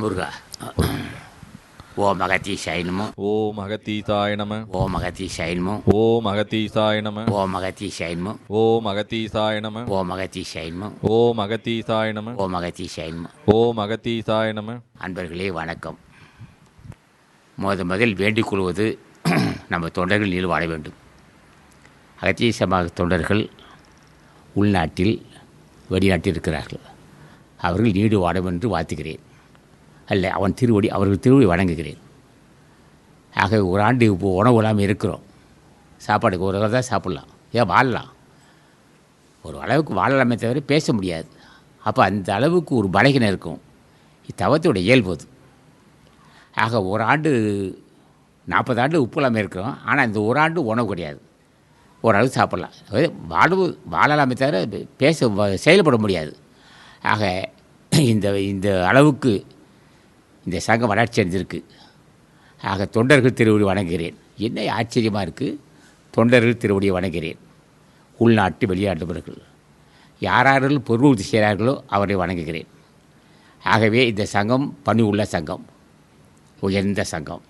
முருகா ஓ மகத்தி சைனமோ ஓம் அகத்தீசாய நம ஓ மகத்தி சைனமோ ஓம் அகத்தீசாய நம ஓ மகத்தி சைனமோ ஓம் அகத்தீசாய நம ஓ மகத்தி சைனமோ ஓம் அகத்தீசாய நம ஓ மகத்தி சைனமோ ஓம் அகத்தீசாய நம அன்பர்களே வணக்கம் முத முதல் வேண்டிக் கொள்வது நம்ம தொண்டர்கள் நீர் வாழ வேண்டும் அகத்திய சமாக தொண்டர்கள் உள்நாட்டில் வெளிநாட்டில் இருக்கிறார்கள் அவர்கள் நீடு வாடும் என்று வாழ்த்துகிறேன் அல்ல அவன் திருவடி அவர்கள் திருவடி வணங்குகிறேன். ஆக ஒரு ஆண்டு இப்போ உணவு இல்லாமல் இருக்கிறோம். சாப்பாடுக்கு ஒரு தான் சாப்பிட்லாம். ஏன் வாழலாம்? ஒரு அளவுக்கு வாழலாமே தவிர பேச முடியாது. அப்போ அந்த அளவுக்கு ஒரு பலகினம் இருக்கும். இத்தவத்தோட இயல்பு அது. ஆக ஒரு ஆண்டு நாற்பது ஆண்டு உப்பு இல்லாமல் இருக்கிறோம். ஆனால் இந்த ஒரு ஆண்டு உணவு கிடையாது. ஓரளவு சாப்பிட்லாம். அதாவது வாழலாமே தவிர பேச செயல்பட முடியாது. ஆக இந்த இந்த அளவுக்கு இந்த சங்கம் வளர்ச்சி அடைஞ்சிருக்கு ஆக தொண்டர்கள் திருவடி வணங்குகிறேன். என்ன ஆச்சரியமாக இருக்குது தொண்டர்கள் திருவடியை வணங்குகிறேன். உள்நாட்டு வெளிநாட்டவர்கள் யாராரும் பொருள் செய்கிறார்களோ அவரை வணங்குகிறேன். ஆகவே இந்த சங்கம் பணி உள்ள சங்கம். உயர்ந்த சங்கம்.